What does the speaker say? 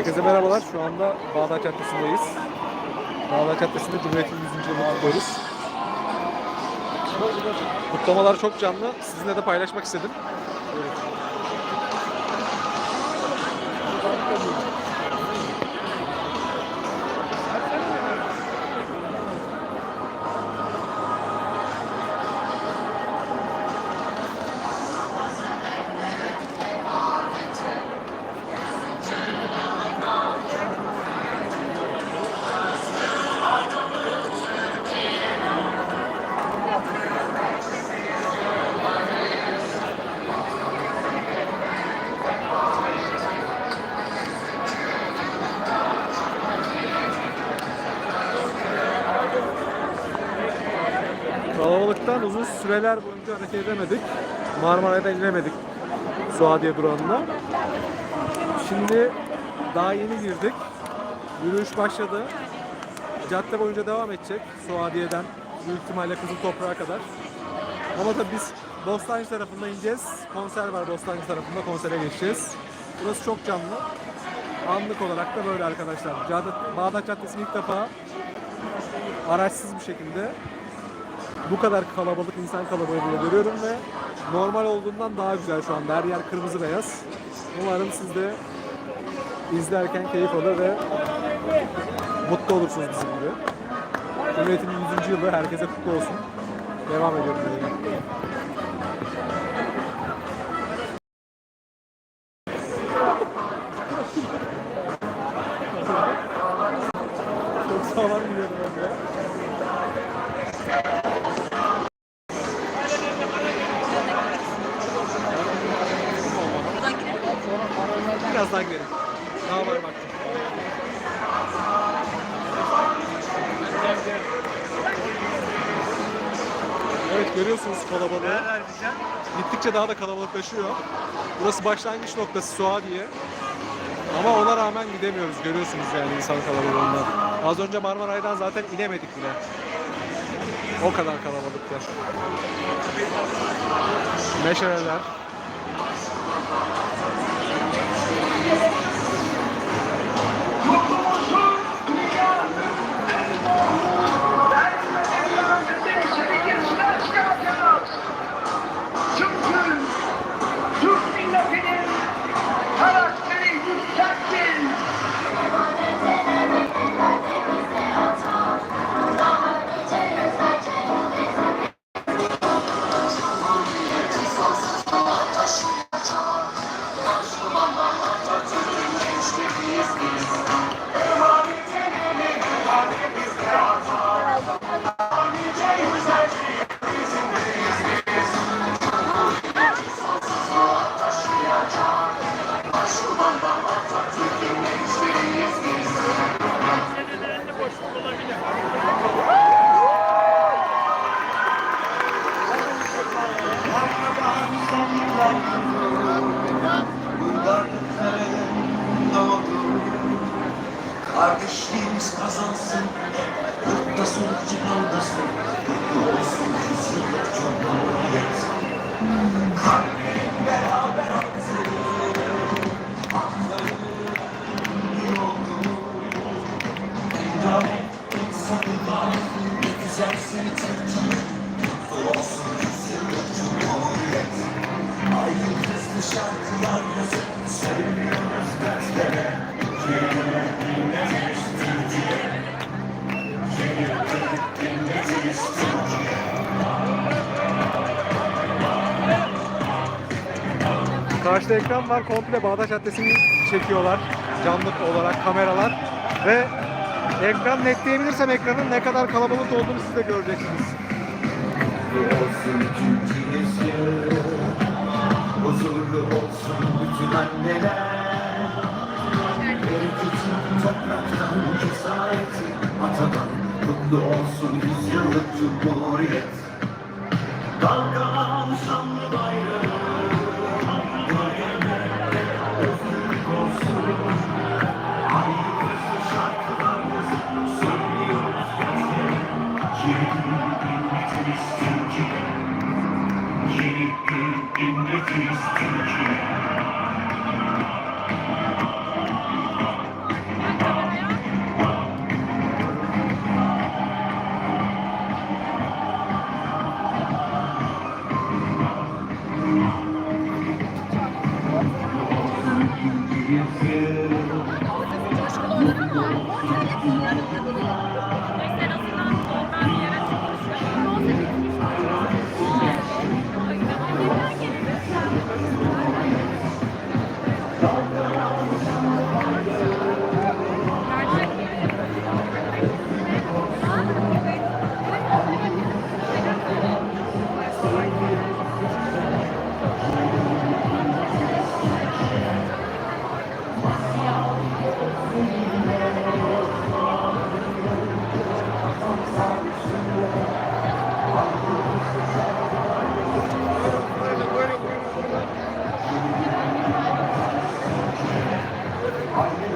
Herkese merhabalar. Şu anda Bağdat Caddesi'ndeyiz. Bağdat Caddesi'nde Cumhuriyet'in 100. yılını kutluyoruz. Kutlamalar çok canlı. Sizinle de paylaşmak istedim. Kalabalıktan süreler boyunca hareket edemedik. Marmaray'dan inemedik Suadiye durağında. Şimdi daha yeni girdik. Yürüyüş başladı. Cadde boyunca devam edecek Suadiye'den büyük ihtimalle Kızıl Toprağa kadar. Ama tabii biz Bostancı tarafında ineceğiz. Konser var Bostancı tarafında konsere geçeceğiz. Burası çok canlı. Anlık olarak da böyle arkadaşlar. Cadde, Bağdat Caddesi'ni ilk defa araçsız bir şekilde bu kadar kalabalık insan kalabalığını görüyorum ve normal olduğundan daha güzel şu anda. Her yer kırmızı beyaz. Umarım siz de izlerken keyif alır ve mutlu olursunuz bizim gibi. Cumhuriyet'in 100. yılı herkese kutlu olsun. Devam ediyorum. Biraz daha gidelim. Daha var bak. Evet görüyorsunuz kalabalığı. Gittikçe daha da kalabalıklaşıyor. Burası başlangıç noktası Suadiye. Ama ona rağmen gidemiyoruz görüyorsunuz yani insan kalabalığından. Az önce Marmaray'dan zaten inemedik bile. O kadar kalabalıklar. Meşaleler. Şarkılar. Karşıda ekran var. Komple Bağdat Caddesi'ni çekiyorlar. Canlı olarak kameralar. Ve ekran netleyebilirsem ekranın ne kadar kalabalık olduğunu siz de göreceksiniz. Huzurlu olsun bütün anneler. Topraktan cesareti Atadan kutlu olsun yüzyıllık cumhuriyet. Dalgalan şanlı bayrağı you feel Are you?